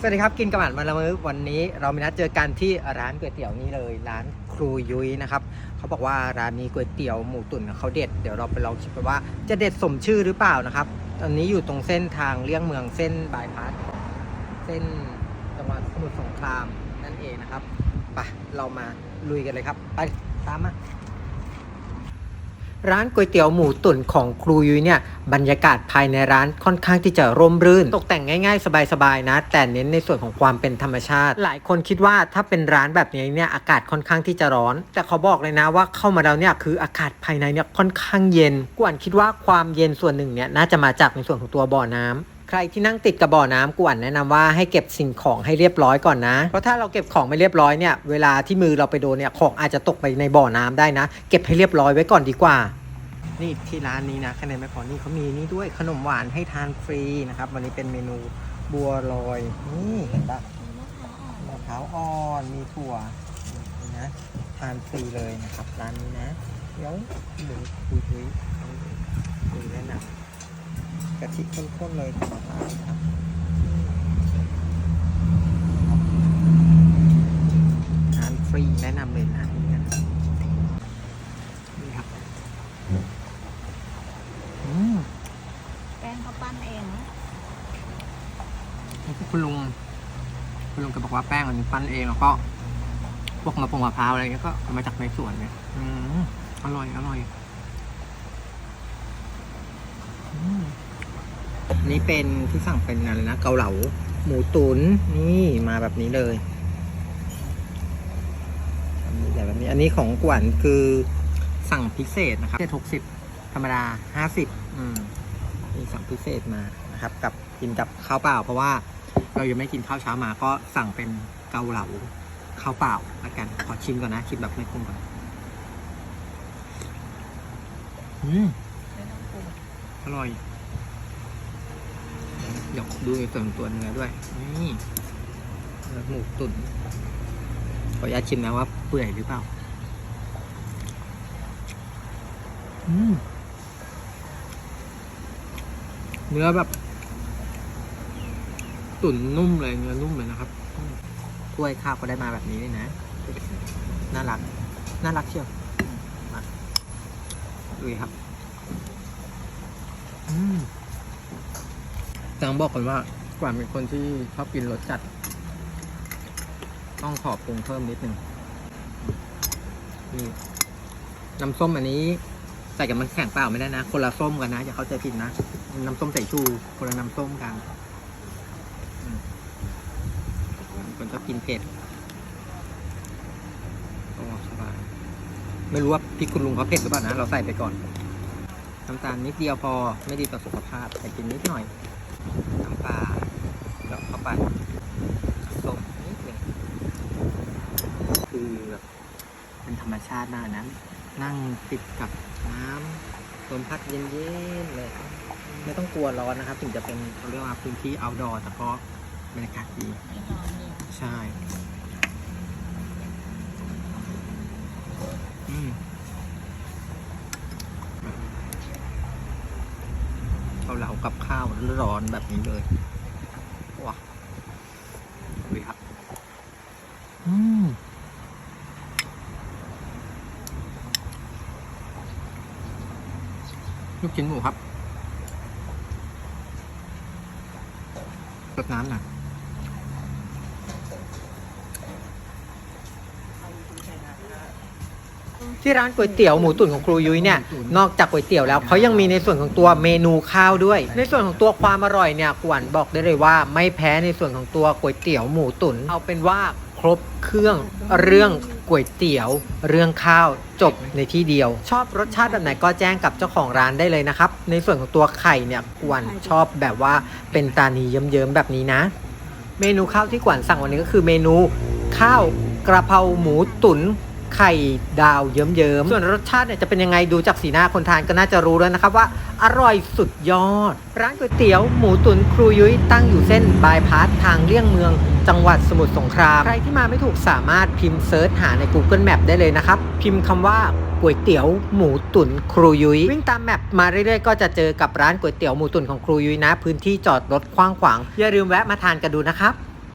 สวัสดีครับกินกระหม่อมมาละมื้อวันนี้เรามีนัดเจอกันที่ร้านก๋วยเตี๋ยวนี้เลย ร้านครูยุ้ยนะครับเขาบอกว่าร้านนี้ก๋วยเตี๋ยวหมูตุ๋นเขาเด็ดเดี๋ยวเราไปลองชิมกันว่า จะเด็ดสมชื่อหรือเปล่านะครับ ตอนนี้อยู่ตรงเส้นทางเลี่ยงเมืองเส้นบายพาสเส้นจังหวัดสมุทรสงครามนั่นเองนะครับไปเรามาลุยกันเลยครับ ไปตามมา ร้านก๋วยเตี๋ยวหมูตุ๋นของครูยุ้ยเนี่ยบรรยากาศภายในร้านค่อนข้างที่จะร่มรื่น ตกแต่งง่าย ๆ สบายๆนะ แต่เน้นในส่วนของความเป็นธรรมชาติ หลายคนคิดว่าถ้าเป็นร้านแบบนี้เนี่ยอากาศค่อนข้างที่จะร้อน แต่เขาบอกเลยนะว่าเข้ามาแล้วเนี่ยคืออากาศภายในเนี่ยค่อนข้างเย็นกวนคิดว่าความเย็นส่วนหนึ่งเนี่ยน่าจะมาจากในส่วนของตัวบ่อน้ำใครที่นั่งติดกับบ่อน้ำกวนแนะนำว่าให้เก็บสิ่งของให้เรียบร้อยก่อนนะ เพราะถ้าเราเก็บของไม่เรียบร้อยเนี่ยเวลาที่มือเราไปโดนเนี่ยของอาจจะตกไปในบ่อน้ำได้นะ เก็บให้เรียบร้อยไว้ก่อนดีกว่า นี่ที่ร้านนี้นะคะแนนไม่พอนี่เขามีนี่ด้วยขนมหวานให้ทานฟรีนะครับ วันนี้เป็นเมนูบัวลอย นี่เห็นปะมะพร้าวอ่อนมีถั่วนี่นะทานฟรีเลยนะครับร้านนี้นะเดี๋ยวหมูคุยคุยคุยแนะนำกะทิข้นๆเลยครับ เขาปั้นเองคุณลุงคุณลุงก็บอกว่าแป้งอันนี้ปั้นเองแล้วก็พวกมะพร้าวมะพร้าวอะไรเงี้ยก็เอามาจากในสวนเนี่ยอืมอร่อยอร่อยอืมนี่เป็นที่สั่งเป็นอะไรนะเกาเหลาหมูตุน๋นนี่มาแบบนี้เลยใหญ่แบบนี้ อันนี้ของกวนคือสั่งพิเศษนะครับเจ็ดหกสิบธรรมดาห้าสิบอืม มีสั่งพิเศษมานะครับ กับกินกับข้าวเปล่า เพราะว่าเรายังไม่กินข้าวเช้ามาก็สั่งเป็นเกาเหลาข้าวเปล่าละกันขอชิมก่อนนะชิมแบบไม่ปรุงก่อนอืมอร่อย เดี๋ยวดูในส่วนตัวเนื้อด้วย นี่เนื้อหมูตุ๋นขออนุญาตชิมนะว่าเปื่อยหรือเปล่า อืม เนื้อแบบ ตุ๋นนุ่มเลยเนื้อนุ่มเลยนะครับอืมถ้วยข้าวก็ได้มาแบบนี้เลยนะ น่ารัก น่ารักเชียวมาดูดิครับอืมต้องบอกก่อนว่ากว่าเป็นคนที่ชอบกินรสจัด ต้องขอปรุงเพิ่มนิดนึงนี่น้ำส้มอันนี้ ใส่กับมันแข็งเปล่าไม่ได้นะ คนละส้มกันนะ อย่าเข้าใจผิดนะ น้ำส้มสายชูคนละน้ำส้มกันคนชอบกินเผ็ดก็สบายไม่รู้ว่าพริกคุณลุงเขาเผ็ดหรือเปล่านะ เราใส่ไปก่อน น้ำตาลนิดเดียวพอไม่ดีต่อสุขภาพใส่กินนิดหน่อย น้ำปลาเจาะเข้าไปส้มนิดหนึงคือแบบเป็นธรรมชาติมากนะ นั่งติดกับน้ำลมพัดเย็นๆเลย ไม่ต้องกลัวร้อนนะครับ ถึงจะเป็นเขาเรียกว่าพื้นที่ outdoor แต่ก็บรรยากาศดี ไม่ร้อนนี่ใช่ อืมเกาเหลากับข้าวร้อนแบบนี้เลยว้าดูครับ อืม ลูกชิ้นหมูครับ รดน้ำหน่อยที่ร้านก๋วยเตี๋ยวหมูตุ๋นของครูยุ้ยเนี่ยนอกจากก๋วยเตี๋ยวแล้วเขายังมีในส่วนของตัวเมนูข้าวด้วย ในส่วนของตัวความอร่อยเนี่ยกวนบอกได้เลยว่า ไม่แพ้ในส่วนของตัวก๋วยเตี๋ยวหมูตุ๋นเอาเป็นว่า ครบเครื่องเรื่องก๋วยเตี๋ยว เรื่องข้าวจบในที่เดียว ชอบรสชาติแบบไหนก็แจ้งกับเจ้าของร้านได้เลยนะครับ ในส่วนของตัวไข่เนี่ยกวนชอบแบบว่าเป็นตานีเยิ้มๆแบบนี้นะ เมนูข้าวที่กวนสั่งวันนี้ก็คือเมนูข้าวกระเพราหมูตุ๋น ไข่ดาวเยิ้มๆ ส่วนรสชาติเนี่ยจะเป็นยังไงดูจากสีหน้าคนทานก็น่าจะรู้แล้วนะครับว่าอร่อยสุดยอด ร้านก๋วยเตี๋ยวหมูตุ๋นครูยุ้ยตั้งอยู่เส้นบายพาสทางเลี่ยงเมือง จังหวัดสมุทรสงคราม ใครที่มาไม่ถูกสามารถพิมพ์เซิร์ชหาใน Google Map ได้เลยนะครับ พิมพ์คำว่าก๋วยเตี๋ยวหมูตุ๋นครูยุ้ยวิ่งตามแมปมาเรื่อยๆ ก็จะเจอกับร้านก๋วยเตี๋ยวหมูตุ๋นของครูยุ้ยนะ พื้นที่จอดรถกว้างขวางอย่าลืมแวะมาทานกันดูนะครับ